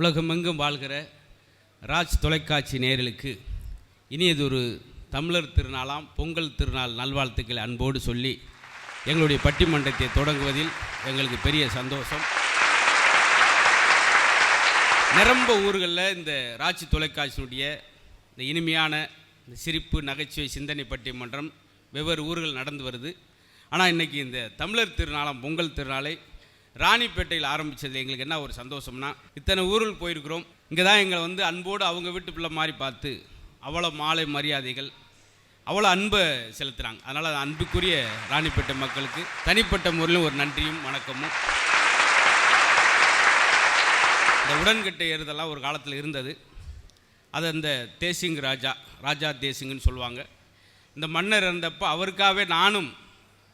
உலகமெங்கும் வாழ்கிற ராஜ் தொலைக்காட்சி நேயர்களுக்கு இனியதொரு தமிழர் திருநாளாம் பொங்கல் திருநாள் நல்வாழ்த்துக்களை அன்போடு சொல்லி எங்களுடைய பட்டிமன்றத்தை தொடங்குவதில் எங்களுக்கு பெரிய சந்தோஷம். நிரம்ப ஊர்களில் இந்த ராட்சி தொலைக்காட்சியினுடைய இந்த இனிமையான இந்த சிரிப்பு நகைச்சுவை சிந்தனை பட்டிமன்றம் வெவ்வேறு ஊர்கள் நடந்து வருது. ஆனால் இன்றைக்கி இந்த தமிழர் திருநாளாம் பொங்கல் திருநாளை ராணிப்பேட்டையில் ஆரம்பித்தது எங்களுக்கு என்ன ஒரு சந்தோஷம்னா இத்தனை ஊரில் போயிருக்கிறோம் இங்கே தான் எங்களை வந்து அன்போடு அவங்க வீட்டு பிள்ளை மாதிரி பார்த்து அவ்வளோ மாலை மரியாதைகள் அவ்வளோ அன்பை செலுத்துகிறாங்க அதனால் அன்புக்குரிய ராணிப்பேட்டை மக்களுக்கு தனிப்பட்ட முறையிலும் ஒரு நன்றியும் வணக்கமும். இந்த உடன்கட்டை ஏறுதெல்லாம் ஒரு காலத்தில் இருந்தது. அது அந்த தேசிங் ராஜா ராஜா தேசிங்னு சொல்லுவாங்க. இந்த மன்னர் இருந்தப்போ அவருக்காகவே நானும்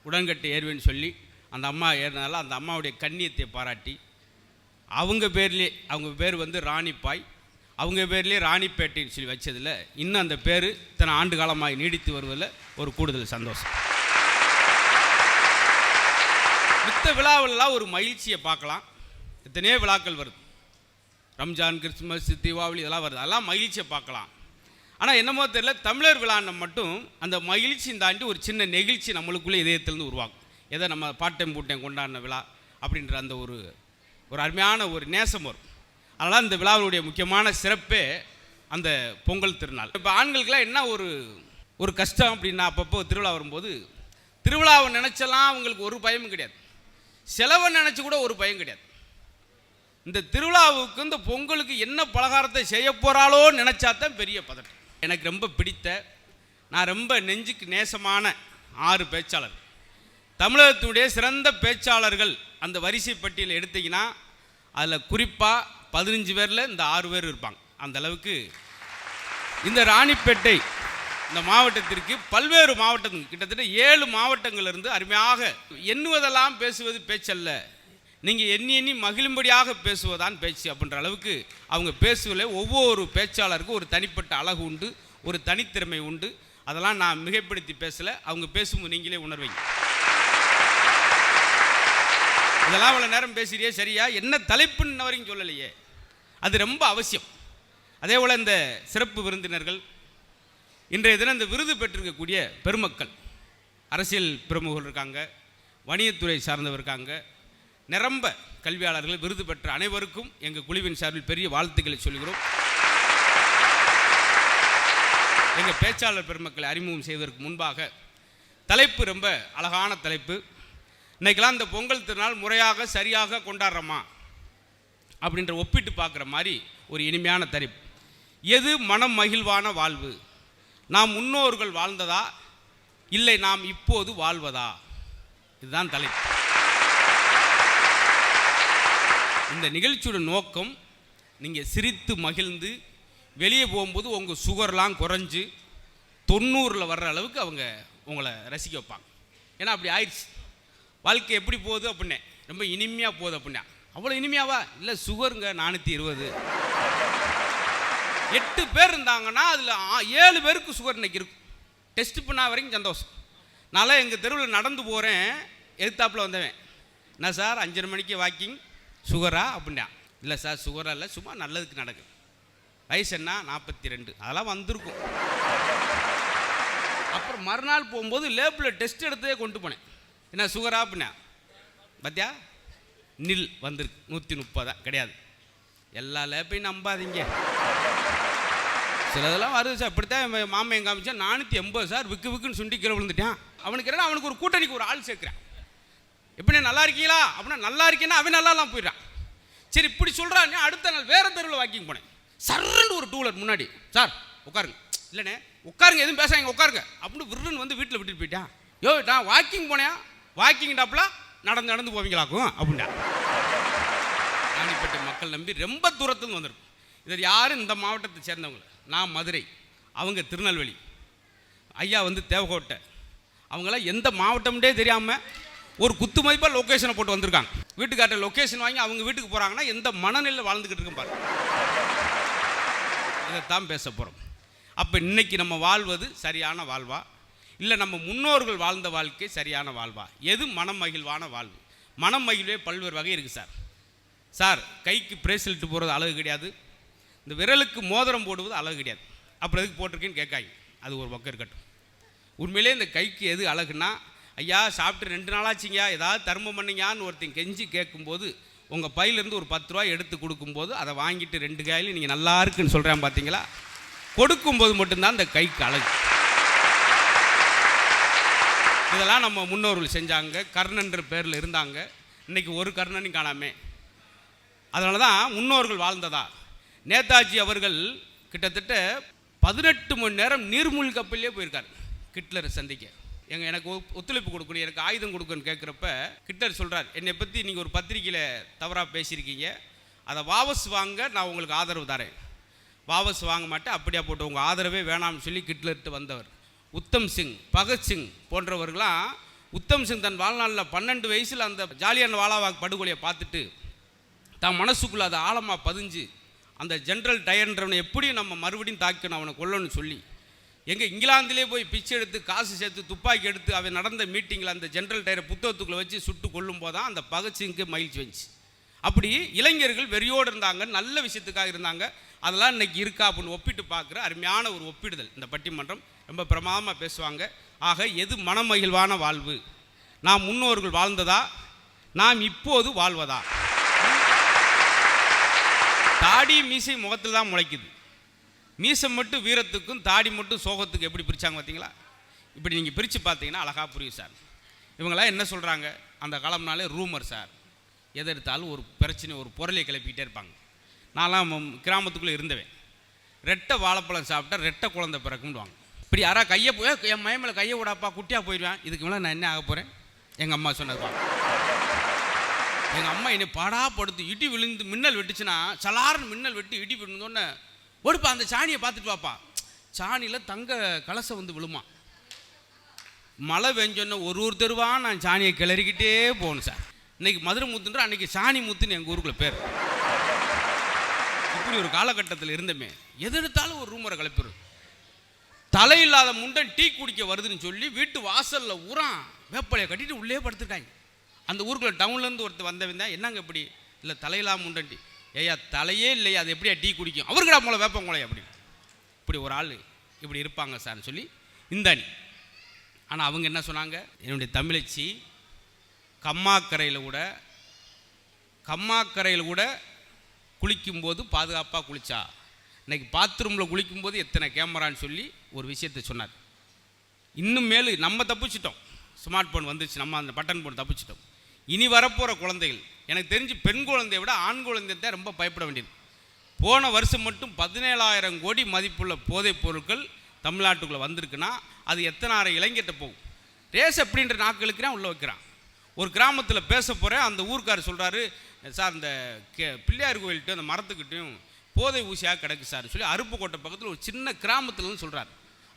உடன்கட்டை ஏறுவேன்னு சொல்லி அந்த அம்மா ஏறினால அந்த அம்மாவுடைய கண்ணியத்தை பாராட்டி அவங்க பேர்லேயே அவங்க பேர் வந்து ராணிப்பாய் அவங்க பேர்லேயே ராணிப்பேட்டைன்னு சொல்லி வச்சதில் இன்னும் அந்த பேர் இத்தனை ஆண்டு காலமாக நீடித்து வருவதில் ஒரு கூடுதல் சந்தோஷம். மித்த விழாவிலலாம் ஒரு மகிழ்ச்சியை பார்க்கலாம். எத்தனையோ விழாக்கள் வருது. ரம்ஜான் கிறிஸ்துமஸ் தீபாவளி இதெல்லாம் வருது. அதெல்லாம் மகிழ்ச்சியை பார்க்கலாம். ஆனால் என்னமோ தெரியல தமிழர் விழான்னு மட்டும் அந்த மகிழ்ச்சியும் தாண்டி ஒரு சின்ன நெகிழ்ச்சி நம்மளுக்குள்ளே இதயத்திலேருந்து உருவாக்கும் எதை நம்ம பாட்டையும் பூட்டம் கொண்டாடின விழா அப்படின்ற அந்த ஒரு ஒரு அருமையான ஒரு நேசம் வரும். அதனால் இந்த விழாவினுடைய முக்கியமான சிறப்பே அந்த பொங்கல் திருநாள். இப்போ ஆண்களுக்கெல்லாம் என்ன ஒரு ஒரு கஷ்டம் அப்படின்னா அப்பப்போ திருவிழா வரும்போது திருவிழாவை நினச்செல்லாம் அவங்களுக்கு ஒரு பயமும் கிடையாது. செலவை நினச்சி கூட ஒரு பயம் கிடையாது. இந்த திருவிழாவுக்கு இந்த பொங்கலுக்கு என்ன பலகாரத்தை செய்ய போகிறாளோ நினச்சா தான் பெரிய பதட்டம். எனக்கு ரொம்ப பிடித்த நான் ரொம்ப நெஞ்சுக்கு நேசமான ஆறு பேச்சாளர் தமிழகத்தினுடைய சிறந்த பேச்சாளர்கள் அந்த வரிசை பட்டியல் எடுத்தீங்கன்னா அதில் குறிப்பாக பதினஞ்சு பேரில் இந்த ஆறு பேர் இருப்பாங்க. அந்த அளவுக்கு இந்த ராணிப்பேட்டை இந்த மாவட்டத்திற்கு பல்வேறு மாவட்டங்கள் கிட்டத்தட்ட ஏழு மாவட்டங்களிலிருந்து அருமையாக எண்ணுவதெல்லாம் பேசுவது பேச்சல்ல. நீங்கள் எண்ணி எண்ணி மகிழும்படியாக பேசுவதான் பேச்சு அப்படின்ற அளவுக்கு அவங்க பேசுவதில் ஒவ்வொரு பேச்சாளருக்கும் ஒரு தனிப்பட்ட அழகு உண்டு ஒரு தனித்திறமை உண்டு. அதெல்லாம் நான் மிகைப்படுத்தி பேசலை. அவங்க பேசும்போது நீங்களே உணர்வீங்க. இதெல்லாம் அவ்வளோ நேரம் பேசுகிறியே சரியா? என்ன தலைப்புன்னு வரைக்கும் சொல்லலையே. அது ரொம்ப அவசியம். அதே போல் இந்த சிறப்பு விருந்தினர்கள் இன்றைய தினம் இந்த விருது பெற்றிருக்கக்கூடிய பெருமக்கள் அரசியல் பிரமுகர்கள் இருக்காங்க வணிகத்துறை சார்ந்தவர் இருக்காங்க நிரம்ப கல்வியாளர்கள் விருது பெற்ற அனைவருக்கும் எங்கள் குழுவின் சார்பில் பெரிய வாழ்த்துக்களை சொல்கிறோம். எங்கள் பேச்சாளர் பெருமக்களை அறிமுகம் செய்வதற்கு முன்பாக தலைப்பு ரொம்ப அழகான தலைப்பு. இன்னைக்கெல்லாம் இந்த பொங்கல் திருநாள் முறையாக சரியாக கொண்டாடுறோமா? அப்படின்ற ஒப்பிட்டு பார்க்குற மாதிரி ஒரு இனிமையான தலைப்பு எது மனம் மகிழ்வான வாழ்வு? நாம் முன்னோர்கள் வாழ்ந்ததா? இல்லை நாம் இப்போது வாழ்வதா? இதுதான் தலைப்பு. இந்த நிகழ்ச்சியோட நோக்கம் நீங்கள் சிரித்து மகிழ்ந்து வெளியே போகும்போது உங்கள் சுகர்லாம் குறைஞ்சு தொண்ணூறில் வர்ற அளவுக்கு அவங்க உங்களை ரசிக்க வைப்பாங்க. ஏன்னா அப்படி ஆயிடுச்சு. வாழ்க்கை எப்படி போகுது அப்படின்னே ரொம்ப இனிமையாக போகுது அப்படின்னா. அவ்வளோ இனிமையாவா? இல்லை சுகருங்க நானூற்றி இருபது. எட்டு பேர் இருந்தாங்கன்னா அதில் ஏழு பேருக்கு சுகர் இன்றைக்கி இருக்கும் டெஸ்ட் பண்ண வரைக்கும் சந்தோஷம். நான்லாம் எங்கள் தெருவில் நடந்து போகிறேன் எதிர்த்தாப்பில் வந்தவன் என்ன சார் அஞ்சரை மணிக்கு வாக்கிங் சுகரா? அப்படின்னா இல்லை சார் சுகரா இல்லை சும்மா நல்லதுக்கு நடக்கும் வயசு என்ன? நாற்பத்தி ரெண்டு அதெல்லாம் வந்திருக்கும். அப்புறம் மறுநாள் போகும்போது லேப்பில் டெஸ்ட் எடுத்தே கொண்டு போனேன். என்ன சுகரா அப்படின்னா பார்த்தியா நில் வந்திருக்கு. நூற்றி முப்பதா கிடையாது. எல்லா லேப்பையும் நம்பாதீங்க. சிலதெல்லாம் வருது சார். இப்படித்தான் மாமையை மாமன் காமிச்சா நானூற்றி எண்பது சார். விக்கு விக்குன்னு சுண்டி கீழே விழுந்துட்டான். அவனுக்கு என்ன அவனுக்கு ஒரு கூட்டணிக்கு ஒரு ஆள் சேர்க்குறேன். எப்படி நல்லா இருக்கீங்களா? அப்படின்னா நல்லா இருக்கேன்னா அவன் நல்லாலாம் போயிடுறான். சரி இப்படி சொல்கிறான் அடுத்த நாள் வேற தெருவில் வாக்கிங் போனேன். சர்ன்னு ஒரு டூலர் முன்னாடி. சார் உட்காருங்க. இல்லைண்ணே உட்காருங்க எதுவும் பேசாங்க உட்காருங்க. அப்படின்னு விருன்னு வந்து வீட்டில் விட்டுட்டு போயிட்டான். யோ நான் வாக்கிங் போனேன். வாக்கிங் டாப்பில் நடந்து நடந்து போவீங்களாக்கும் அப்படின்னா. ராணிப்பேட்டை மக்கள் நம்பி ரொம்ப தூரத்துலேருந்து வந்திருக்கும் இதில் யாரும் இந்த மாவட்டத்தை சேர்ந்தவங்க? நான் மதுரை. அவங்க திருநெல்வேலி. ஐயா வந்து தேவகோட்டை. அவங்களாம் எந்த மாவட்டம்டே தெரியாமல் ஒரு குத்து மதிப்பாக லொக்கேஷனை போட்டு வந்திருக்காங்க. வீட்டுக்கார்ட்ட லொக்கேஷன் வாங்கி அவங்க வீட்டுக்கு போகிறாங்கன்னா எந்த மனநிலையில் வாழ்ந்துக்கிட்டு இருக்கும் பாருங்க. இதைத்தான் பேச போகிறோம் அப்போ இன்றைக்கி நம்ம வாழ்வது சரியான வாழ்வா? இல்லை நம்ம முன்னோர்கள் வாழ்ந்த வாழ்க்கை சரியான வாழ்வா? எது மனம் மகிழ்வான வாழ்வு? மனம் மகிழ்வே பல்வேறு வகை இருக்குது சார். சார் கைக்கு பிரேஸ்லெட் போடுறது அழகு கிடையாது. இந்த விரலுக்கு மோதிரம் போடுவது அழகு கிடையாது. அப்புறம் எதுக்கு போட்டிருக்கேன்னு கேட்காங்க அது ஒரு பக்கம் இருக்கட்டும். உண்மையிலே இந்த கைக்கு எது அழகுன்னா ஐயா சாப்பிட்டு ரெண்டு நாளாச்சிங்க ஏதாவது தர்மம் பண்ணிங்கான்னு ஒருத்தன் கெஞ்சி கேட்கும்போது உங்கள் பையிலேருந்து ஒரு பத்து ரூபா எடுத்து கொடுக்கும்போது அதை வாங்கிட்டு ரெண்டு காயிலும் நீங்கள் நல்லா இருக்குன்னு சொல்கிறேன் பார்த்தீங்களா கொடுக்கும்போது மட்டும்தான் இந்த கைக்கு அழகு. இதெல்லாம் நம்ம முன்னோர்கள் செஞ்சாங்க. கர்ணன்ற பேரில் இருந்தாங்க. இன்னைக்கு ஒரு கர்ணனையும் காணாமே. அதனால தான் முன்னோர்கள் வாழ்ந்ததா. நேதாஜி அவர்கள் கிட்டத்தட்ட பதினெட்டு மணி நேரம் நீர்மூழ்கி கப்பல்லே போயிருக்கார். ஹிட்லரை சந்திக்க. எங்க எனக்கு ஒ- ஒத்துழைப்பு கொடுக்கணும் எனக்கு ஆயுதம் கொடுக்கணும்னு கேட்குறப்ப ஹிட்லர் சொல்கிறார் என்னை பற்றி நீங்கள் ஒரு பத்திரிக்கையில் தவறாக பேசியிருக்கீங்க. அதை வாபஸ் வாங்க நான் உங்களுக்கு ஆதரவு தரேன். வாபஸ் வாங்க மாட்டேன் அப்படியா போட்டு உங்கள் ஆதரவே வேணாம்னு சொல்லி ஹிட்லர்கிட்ட வந்தவர். உத்தம் சிங் பகத்சிங் போன்றவர்களாம் உத்தம் சிங் தன் வாழ்நாளில் பன்னெண்டு வயசில் அந்த ஜாலியான வாலாவாக் படுகொலையை பார்த்துட்டு தான் மனசுக்குள்ளே அதை ஆழமாக பதிஞ்சு அந்த ஜென்ரல் டயர்ன்றவனை எப்படி நம்ம மறுபடியும் தாக்கணும் அவனை கொல்லணும்னு சொல்லி எங்கே இங்கிலாந்திலே போய் பிச்சை எடுத்து காசு சேர்த்து துப்பாக்கி எடுத்து அவன் நடந்த மீட்டிங்கில் அந்த ஜென்ரல் டயரை புத்தகத்துக்குள்ளே வச்சு சுட்டு கொல்லும் போதான் அந்த பகத்சிங்க்கு மகிழ்ச்சி வந்துச்சு. அப்படி இளைஞர்கள் வெறியோடு இருந்தாங்க நல்ல விஷயத்துக்காக இருந்தாங்க. அதெல்லாம் இன்றைக்கி இருக்கா அப்படின்னு ஒப்பிட்டு பார்க்குற அருமையான ஒரு ஒப்பிடுதல். இந்த பட்டிமன்றம் ரொம்ப பிரமாதமாக பேசுவாங்க. ஆக எது மனமகிழ்வான வாழ்வு? நாம் முன்னோர்கள் வாழ்ந்ததா? நாம் இப்போது வாழ்வதா? தாடி மீசை முகத்தில் தான் முளைக்குது. மீசை மட்டும் வீரத்துக்கும் தாடி மட்டும் சோகத்துக்கும் எப்படி பிரித்தாங்க பார்த்தீங்களா இப்படி நீங்கள் பிரித்து பார்த்தீங்கன்னா அழகாக புரியும் சார். இவங்களாம் என்ன சொல்கிறாங்க அந்த காலம்னாலே ரூமர் சார். எதெடுத்தாலும் எடுத்தாலும் ஒரு பிரச்சனை ஒரு பொருளை கிளப்பிக்கிட்டே இருப்பாங்க. நான்லாம் கிராமத்துக்குள்ளே இருந்தவேன். ரெட்டை வாழைப்பழம் சாப்பிட்டா ரெட்டை குழந்தை பிறக்கும்டுவாங்க இப்படி யாரா கையை போய் என் மயமில் கையை விடாப்பா குட்டியாக போயிடுவேன். இதுக்கு மேலே நான் என்ன ஆக போகிறேன் எங்கள் அம்மா சொன்னது எங்கள் அம்மா என்னை பாடாப்படுத்து இடி விழுந்து மின்னல் வெட்டுச்சுன்னா சலார்னு மின்னல் வெட்டி இடி விழுந்தோடனே ஓடுப்பா அந்த சாணியை பார்த்துட்டு வாப்பா. சாணியில் தங்க கலசை வந்து விழுமா. மழை பெஞ்சோன்னே ஒரு ஒரு தெருவாக நான் சாணியை கிளறிக்கிட்டே போகணும் சார். இன்னைக்கு மதுரை முத்துன்ற அன்னைக்கு சாணி முத்துன்னு எங்கள் ஊருக்குள்ள பேர். இப்படி ஒரு காலகட்டத்தில் இருந்தமே எது எடுத்தாலும் ஒரு ரூமரை கிளப்பிடும் தலை இல்லாத முண்டன் டீ குடிக்க வருதுன்னு சொல்லி வீட்டு வாசலில் உரம் வேப்பலையை கட்டிட்டு உள்ளே படுத்துட்டாங்க அந்த ஊருக்குள்ள டவுன்லேருந்து ஒருத்தர் வந்தவன் தான் என்னங்க இப்படி? இல்லை தலையில்லாம முண்டன் டீ. ஏய்யா தலையே இல்லையா அது எப்படியா டீ குடிக்கும்? அவருக்கடா மூளை வேப்பங்குளை அப்படி. இப்படி ஒரு ஆள் இப்படி இருப்பாங்க சார்னு சொல்லி இந்த அணி ஆனால் அவங்க என்ன சொன்னாங்க? என்னுடைய தமிழச்சி கம்மாக்கரையில் கூட கம்மாக்கரையில் கூட குளிக்கும்போது பாதுகாப்பாக குளித்தா இன்னைக்கு பாத்ரூமில் குளிக்கும்போது எத்தனை கேமரான்னு சொல்லி ஒரு விஷயத்தை சொன்னார். இன்னும் மேலு நம்ம தப்பிச்சிட்டோம். ஸ்மார்ட் ஃபோன் வந்துச்சு நம்ம அந்த பட்டன் ஃபோன் தப்பிச்சிட்டோம். இனி வரப்போகிற குழந்தைகள் எனக்கு தெரிஞ்சு பெண் குழந்தையை விட ஆண் குழந்தை தான் ரொம்ப பயப்பட வேண்டியது. போன வருஷம் மட்டும் பதினேழாயிரம் கோடி மதிப்புள்ள போதைப் பொருட்கள் தமிழ்நாட்டுக்குள்ளே வந்திருக்குன்னா அது எத்தனை ஆறு இளைஞர்கிட்ட போகும். ரேஸ் அப்படின்ற நாக்களுக்குறான் உள்ளே வைக்கிறான். ஒரு கிராமத்தில் பேச போகிறேன் அந்த ஊர்க்காரர் சொல்கிறாரு சார் இந்த கே பிள்ளையார் கோயில்கிட்ட அந்த மரத்துக்கிட்டையும் போதை ஊசியாக கிடக்கு சார். சொல்லி அருப்புக்கோட்டை பக்கத்தில் ஒரு சின்ன கிராமத்துலன்னு சொல்கிறார்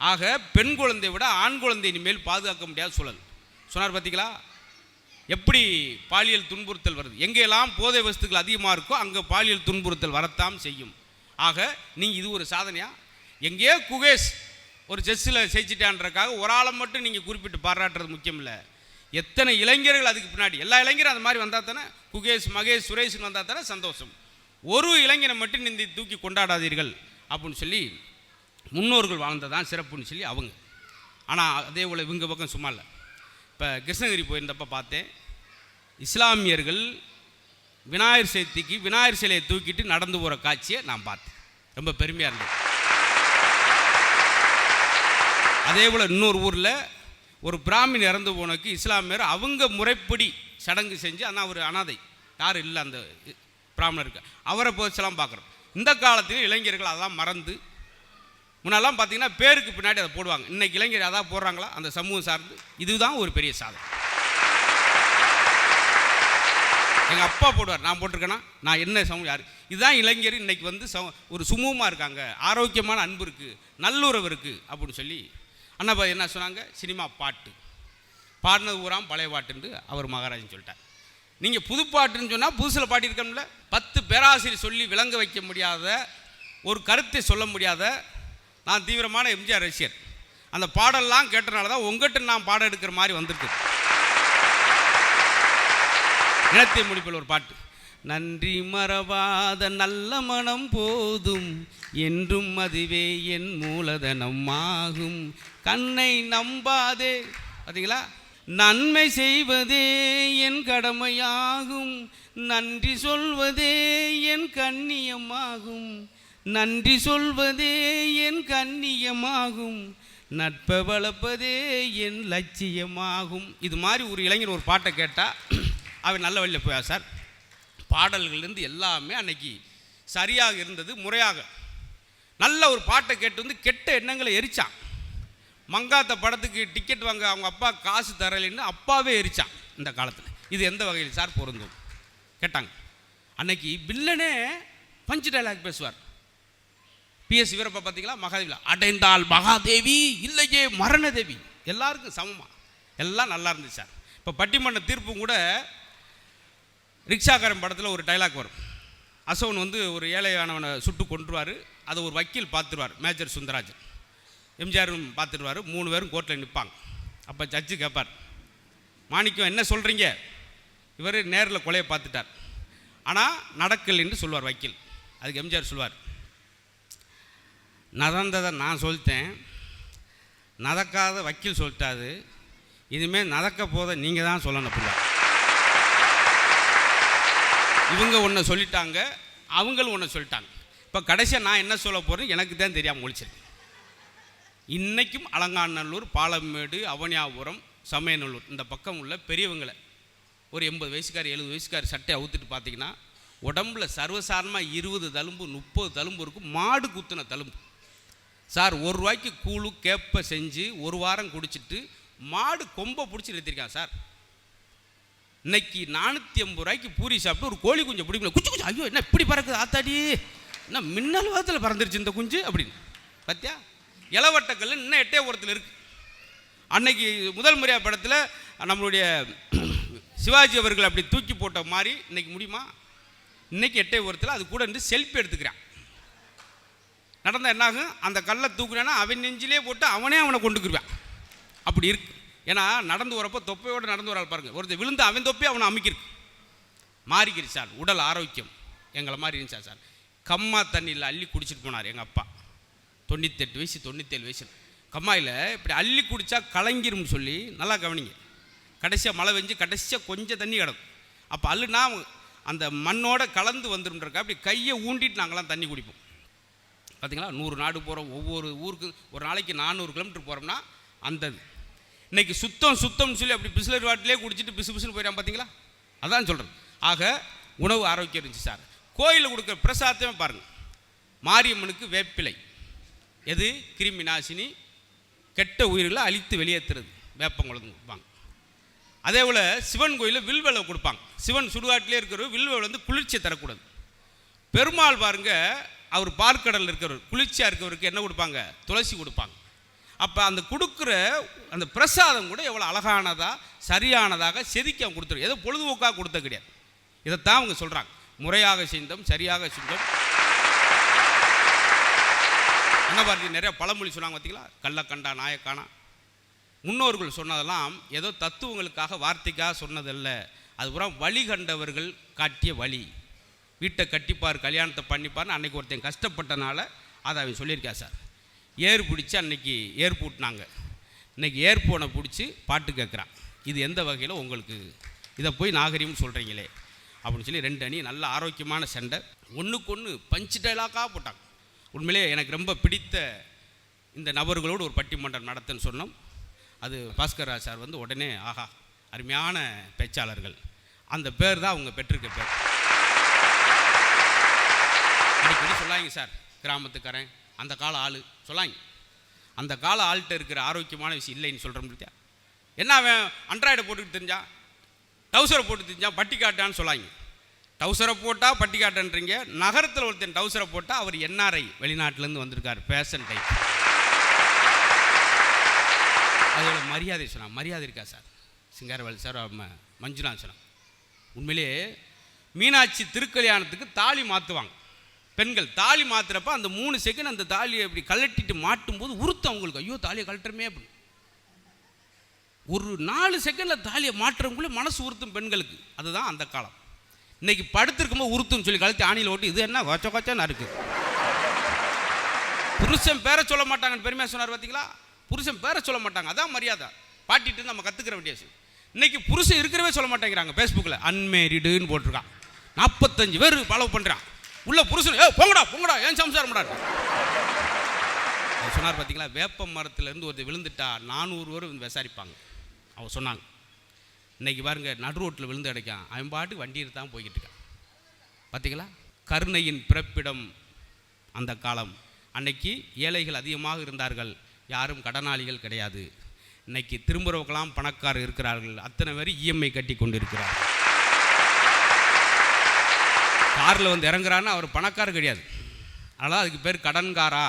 ஆக பெண் குழந்தையை விட ஆண் குழந்தை இனிமேல் பாதுகாக்க முடியாத சூழல். சொன்னார் பார்த்தீங்களா எப்படி பாலியல் துன்புறுத்தல் வருது? எங்கெல்லாம் போதை வஸ்துக்கள் அதிகமாக இருக்கோ அங்கே பாலியல் துன்புறுத்தல் வரத்தான் செய்யும். ஆக நீங்கள் இது ஒரு சாதனையா? எங்கேயோ குகேஷ் ஒரு செஸ்ஸில் ஜெயிச்சிட்டான்றக்காக ஒரு ஆளை மட்டும் நீங்கள் குறிப்பிட்டு பாராட்டுறது முக்கியம் இல்லை. எத்தனை இளைஞர்கள் அதுக்கு பின்னாடி? எல்லா இளைஞரும் அந்த மாதிரி வந்தால் தானே? குகேஷ் மகேஷ் சுரேஷ்னு வந்தால் தானே சந்தோஷம். ஒரு இளைஞனை மட்டும் நிந்தி தூக்கி கொண்டாடாதீர்கள் அப்படின்னு சொல்லி முன்னோர்கள் வாழ்ந்ததான் சிறப்புன்னு சொல்லி அவங்க. ஆனால் அதே போல் இவங்க பக்கம் சும்மா இல்லை. இப்போ கிருஷ்ணகிரி போயிருந்தப்போ பார்த்தேன். இஸ்லாமியர்கள் விநாயகர் சதுர்த்திக்கு விநாயகர் சிலையை தூக்கிட்டு நடந்து போகிற காட்சியை நான் பார்த்தேன். ரொம்ப பெருமையாக இருந்தது. அதே போல் இன்னொரு ஊரில் ஒரு பிராமின் இறந்து போனக்கு இஸ்லாமியர் அவங்க முறைப்படி சடங்கு செஞ்சு ஆனால் அவர் அனாதை. யாரும் இல்லை அந்த பிராமணருக்கு. அவரை போச்செல்லாம் பார்க்குறோம். இந்த காலத்திலும் இளைஞர்கள் அதெல்லாம் மறந்து முன்னெல்லாம் பார்த்தீங்கன்னா பேருக்கு பின்னாடி அதை போடுவாங்க. இன்றைக்கி இளைஞர் அதான் போடுறாங்களா? அந்த சமூகம் சார்ந்து. இதுதான் ஒரு பெரிய சாதனை. எங்கள் அப்பா போடுவார். நான் போட்டிருக்கேன்னா நான் என்ன சமூகம் யார்? இதுதான் இளைஞர் இன்றைக்கி வந்து சம ஒரு சுமூகமாக இருக்காங்க. ஆரோக்கியமான அன்பு இருக்குது நல்லுறவு இருக்குது அப்படின்னு சொல்லி அண்ணா என்ன சொன்னாங்க? சினிமா பாட்டு. பாடினது பூரா பழைய பாட்டுன்னு அவர் மகாராஜன் சொல்லிட்டார். நீங்கள் புது பாட்டுன்னு சொன்னால் புதுசில் பாடியிருக்கோம்ல பத்து பேராசிரியர் சொல்லி விளங்க வைக்க முடியாத ஒரு கருத்தை சொல்ல முடியாத நான் தீவிரமான எம்ஜிஆர் ரசிகர். அந்த பாடல்லாம் கேட்டனால தான் உங்கள்கிட்ட நான் பாடம் எடுக்கிற மாதிரி வந்திருக்கு. இனத்தை முடிப்பில் ஒரு பாட்டு. நன்றி மறவாத நல்ல மனம் போதும் என்றும் அதுவே என் மூலதனம் ஆகும். கண்ணை நம்பாதே பார்த்தீங்களா நன்மை செய்வதே என் கடமையாகும். நன்றி சொல்வதே என் கண்ணியமாகும். நன்றி சொல்வதே என் கண்ணியமாகும். நட்பை வளர்ப்பதே என் லட்சியமாகும். இது மாதிரி ஒரு இளைஞர் ஒரு பாட்டை கேட்டால் அவன் நல்ல வழியில் போயா சார். பாடல்கள்லேருந்து எல்லாமே அன்னைக்கு சரியாக இருந்தது முறையாக. நல்ல ஒரு பாட்டை கேட்டு வந்து கெட்ட எண்ணங்களை எரிச்சான். மங்காத்த படத்துக்கு டிக்கெட் வாங்க அவங்க அப்பா காசு தரலைன்னு அப்பாவே எரிச்சான் இந்த காலத்தில். இது எந்த வகையில் சார் பொருந்தும்? கேட்டாங்க. அன்னைக்கு பில்லனே பஞ்சு டைலாக் பேசுவார். பிஎஸ் வீரப்பா பார்த்தீங்களா மகாதேவியில் அடைந்தால் மகாதேவி இல்லையே மரணதேவி. எல்லாருக்கும் சமமாக எல்லாம் நல்லா இருந்துச்சு சார். இப்போ பட்டிமன்ற தீர்ப்பும் கூட ரிக்ஷாக்காரன் படத்தில் ஒரு டைலாக் வரும். அசோன் வந்து ஒரு ஏழையானவனை சுட்டு கொன்றுவார். அதை ஒரு வக்கீல் பார்த்துருவார் மேஜர் சுந்தராஜன். எம்ஜிஆரும் பார்த்துருவார் மூணு பேரும் கோர்ட்டில் நிற்பாங்க அப்போ ஜட்ஜு கேட்பார் மாணிக்கம் என்ன சொல்கிறீங்க இவர் நேரில் கொலையை பார்த்துட்டார். ஆனால் நடக்கல் என்று சொல்வார் வக்கீல். அதுக்கு எம்ஜிஆர் சொல்வார் நடந்ததை நான் சொல்லிட்டேன். நடக்காத வக்கீல் சொல்லிட்டாரு. இனிமேல் நடக்க போத நீங்கள் தான் சொல்லணும் பிள்ளை. இவங்க ஒன்று சொல்லிட்டாங்க அவங்களும் ஒன்று சொல்லிட்டாங்க. இப்போ கடைசியாக நான் என்ன சொல்ல போகிறேன் எனக்கு தான் தெரியாமல் முடிச்சிருக்கேன் இன்றைக்கும் அலங்காநல்லூர் பாலமேடு அவனியாபுரம் சமயநல்லூர் இந்த பக்கம் உள்ள பெரியவங்களை ஒரு எண்பது வயசுக்கார் எழுபது வயசுக்கார் சட்டை அவுத்துட்டு பார்த்தீங்கன்னா உடம்புல சர்வசாரணமாக இருபது தழும்பு முப்பது தழும்பு இருக்கும் மாடு குத்துன தழும்பு. சார் ஒரு ரூபாய்க்கு கூழு கேப்பை செஞ்சு ஒரு வாரம் குடிச்சிட்டு மாடு கொம்பை பிடிச்சி நிறுத்திருக்கான் சார். இன்னைக்கு நானூற்றி ஐம்பது ரூபாய்க்கு பூரி சாப்பிட்டு ஒரு கோழி குஞ்சு பிடிக்கல குஞ்சு குஞ்சு ஐயோ என்ன இப்படி பறக்குது ஆத்தாடி? என்ன மின்னல் வாரத்தில் பறந்துருச்சு இந்த குஞ்சு அப்படின்னு. பார்த்தியா இளவட்டக்கல் இன்னும் எட்டே ஓரத்தில் இருக்கு. அன்னைக்கு முதல் முறையாக படத்தில் நம்மளுடைய சிவாஜி அவர்கள் அப்படி தூக்கி போட்ட மாதிரி இன்னைக்கு முடியுமா? இன்னைக்கு எட்டே ஓரத்தில் அது கூட இருந்து செல்ஃபி எடுத்துக்கிறான். நடந்தால் என்னாகும்? அந்த கல்லை தூக்குனா அவன் நெஞ்சிலே போட்டு அவனே அவனை கொண்டுக்குருவான். அப்படி இருக்கு. ஏன்னா நடந்து வரப்போ தொப்பையோடு நடந்து வரால் பாருங்கள் ஒருத்தர் விழுந்து அவன் தொப்பி அவனை அமைக்கிருக்கு மாறிக்கிறி சார். உடல் ஆரோக்கியம். எங்களை மாதிரி இருந்துச்சா சார். கம்மா தண்ணியில் அள்ளி குடிச்சிட்டு போனார் எங்கள் அப்பா. தொண்ணூத்தெட்டு வயசு தொண்ணூத்தேழு வயசு. கம்மாயில் இப்படி அள்ளி குடித்தா கலங்கிரும்னு சொல்லி நல்லா கவனிங்க. கடைசியாக மழை பெஞ்சு கடைசியாக கொஞ்சம் தண்ணி கிடக்கும். அப்போ அள்ளுனா அந்த மண்ணோட கலந்து வந்துருன்றக்கா அப்படி கையை ஊண்டிட்டு நாங்களாம் தண்ணி குடிப்போம். பார்த்தீங்களா நூறு நாடு போகிறோம் ஒவ்வொரு ஊருக்கு ஒரு நாளைக்கு நானூறு கிலோமீட்டர் போகிறோம்னா அந்த இது. இன்னைக்கு சுத்தம் சுத்தம்னு சொல்லி அப்படி பிஸ்லர் வாட்டிலே குடிச்சிட்டு பிசு பிசுன்னு போயிடான் பார்த்தீங்களா அதான் சொல்கிறேன் ஆக உணவு ஆரோக்கியம் இருந்துச்சு சார். கோயிலில் கொடுக்குற பிரசாதமே பாருங்கள் மாரியம்மனுக்கு வேப்பிலை. எது? கிருமி நாசினி. கெட்ட உயிர்களை அழித்து வெளியேற்றுறது வேப்பங்குளம் கொடுப்பாங்க. அதே போல் சிவன் கோயிலில் வில்வலை கொடுப்பாங்க. சிவன் சுடுகாட்டிலே இருக்கிற வில்வலை வந்து குளிர்ச்சியை தரக்கூடாது. பெருமாள் பாருங்க அவர் பார்க்கடலில் இருக்கிறவர் குளிர்ச்சியாக இருக்கிறவருக்கு என்ன கொடுப்பாங்க? துளசி கொடுப்பாங்க. அப்போ அந்த கொடுக்குற அந்த பிரசாதம் கூட எவ்வளோ அழகானதாக சரியானதாக செதுக்கி அவங்க கொடுத்துரு ஏதோ பொழுதுபோக்காக கொடுத்த கிடையாது. இதைத்தான் அவங்க சொல்கிறாங்க முறையாக செய்தோம் சரியாக செஞ்சோம். என்ன பாரதி நிறைய பழமொழி சொன்னாங்க பார்த்தீங்களா கள்ளக்கண்டா நாயக்கானா. முன்னோர்கள் சொன்னதெல்லாம் ஏதோ தத்துவங்களுக்காக வார்த்தைக்காக சொன்னதல்ல. அது பூரா வழி கண்டவர்கள் காட்டிய வழி. வீட்டை கட்டிப்பார் கல்யாணத்தை பண்ணிப்பார்னு அன்னைக்கு ஒருத்தன் கஷ்டப்பட்டனால அதை அவன் சொல்லியிருக்கா சார். ஏர் பிடிச்சி அன்னைக்கு ஏர் பூட்டினாங்க இன்னைக்கு ஏர் போனை பிடிச்சி பாட்டு கேட்குறான் இது எந்த வகையில்? உங்களுக்கு இதை போய் நாகரிகம்னு சொல்கிறீங்களே அப்படின்னு சொல்லி ரெண்டு அணி நல்ல ஆரோக்கியமான சண்டை. ஒன்றுக்கு ஒன்று பஞ்சு டைலாக்காக போட்டாங்க. உண்மையிலே எனக்கு ரொம்ப பிடித்த இந்த நபர்களோடு ஒரு பட்டிமன்றம் நடத்துன்னு சொன்னோம். அது பாஸ்கர் ராஜ் சார் வந்து உடனே ஆஹா அருமையான பேச்சாளர்கள். அந்த பேர் தான் அவங்க பெற்றிருக்க பேர். அடிக்கடி சொல்லாங்க சார். கிராமத்துக்காரன் அந்த கால ஆள் சொல்லாங்க. அந்த கால ஆள்கிட்ட இருக்கிற ஆரோக்கியமான விஷயம் இல்லைன்னு சொல்கிற முடியா என்ன அவன் அண்ட்ராய்டை போட்டுக்கிட்டு தெரிஞ்சான் டவுசரை போட்டு தெரிஞ்சான் பட்டி காட்டான்னு சொல்லாங்க. டவுசரை போட்டால் பட்டி காட்டன்றீங்க. நகரத்தில் ஒருத்தன் டவுசரை போட்டால் அவர் என்ஆர்ஐ வெளிநாட்டிலேருந்து வந்திருக்கார். ஃபேஷன் டைப் அதோட மரியாதை சொன்னான். மரியாதை இருக்கா சார்? சிங்காரவேல் சார் மஞ்சுநாத் சொன்னான். உண்மையிலேயே மீனாட்சி திருக்கல்யாணத்துக்கு தாலி மாற்றுவாங்க பெண்கள் தாலி மாத்துறப்ப அந்த மூணு செகண்ட் அந்த தாலியை இப்படி மாட்டும் போது உறுத்தம் அவங்களுக்கு ஐயோ தாலியை கழட்டுறமே அப்படி ஒரு நாலு செகண்டில் தாலியை மாட்டுறவங்களே மனசு உறுத்தும் பெண்களுக்கு. அதுதான் அந்த காலம். இன்னைக்கு படுத்திருக்கும்போது உறுத்துன்னு சொல்லி கழுத்து ஆணியில் ஓட்டி இது என்ன? கொச்ச கொச்சன்னு இருக்குது புருஷன் பேரை சொல்ல மாட்டாங்கன்னு பெருமையாக சொன்னார் பார்த்தீங்களா புருஷன் பேரை சொல்ல மாட்டாங்க. அதான் மரியாதை. பாட்டிட்டு நம்ம கற்றுக்கிற வேண்டிய இன்னைக்கு புருஷன் இருக்கிறவே சொல்ல மாட்டேங்கிறாங்க ஃபேஸ்புக்கில் அன்மேரிடுன்னு போட்டிருக்கான். நாற்பத்தஞ்சு பேர் ஃபாலோ பண்ணுறான் உள்ள புருஷன் ஏ போங்கடா போங்கடா ஏன் சம்சாரம் பண்ணாரு அவர் சொன்னார் பார்த்தீங்களா வேப்ப மரத்துலேருந்து ஒருத்தர் விழுந்துட்டா நானூறு பேர் விசாரிப்பாங்க. அவர் சொன்னாங்க இன்னைக்கு பாருங்க நடு ரோட்டில் விழுந்து கிடைக்கான் அவன் பாட்டுக்கு வண்டியில் தான் போய்கிட்டு இருக்கான். பார்த்தீங்களா கருணையின் பிறப்பிடம் அந்த காலம். அன்னைக்கு ஏழைகள் அதிகமாக இருந்தார்கள் யாரும் கடனாளிகள் கிடையாது. இன்னைக்கு திரும்புறவுக்கெல்லாம் பணக்காரர் இருக்கிறார்கள். அத்தனை பேர் இஎம்ஐ கட்டி கொண்டு இருக்கிறார்கள் காரில் வந்து இறங்குறான்னு அவர் பணக்காரர் கிடையாது. அதனால் அதுக்கு பேர் கடன்காரா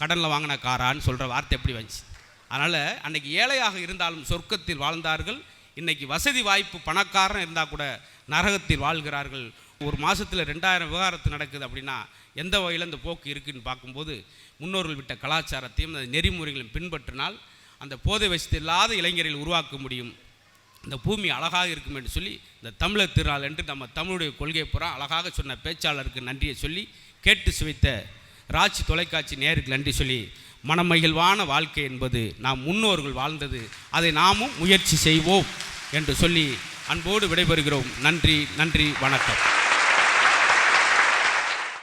கடனில் வாங்கின காரான்னு சொல்கிற வார்த்தை எப்படி வந்துச்சு? அதனால் அன்னைக்கு ஏழையாக இருந்தாலும் சொர்க்கத்தில் வாழ்ந்தார்கள். இன்றைக்கி வசதி வாய்ப்பு பணக்காரன் இருந்தால் கூட நரகத்தில் வாழ்கிறார்கள். ஒரு மாதத்தில் ரெண்டாயிரம் விவகாரத்து நடக்குது அப்படின்னா எந்த வகையில் அந்த போக்கு இருக்குதுன்னு பார்க்கும்போது முன்னோர்கள் விட்ட கலாச்சாரத்தையும் அந்த நெறிமுறைகளையும் பின்பற்றினால் அந்த போதை வசதி இல்லாத இளைஞர்கள் உருவாக்க முடியும். இந்த பூமி அழகாக இருக்கும் என்று சொல்லி இந்த தமிழர் திருநாள் என்று நம்ம தமிழுடைய கொள்கை புறம் அழகாக சொன்ன பேச்சாளருக்கு நன்றியை சொல்லி கேட்டு சுவைத்த ராட்சி தொலைக்காட்சி நேருக்கு நன்றி சொல்லி மனமகிழ்வான வாழ்க்கை என்பது நாம் முன்னோர்கள் வாழ்ந்தது. அதை நாமும் முயற்சி செய்வோம் என்று சொல்லி அன்போடு விடைபெறுகிறோம். நன்றி நன்றி வணக்கம்.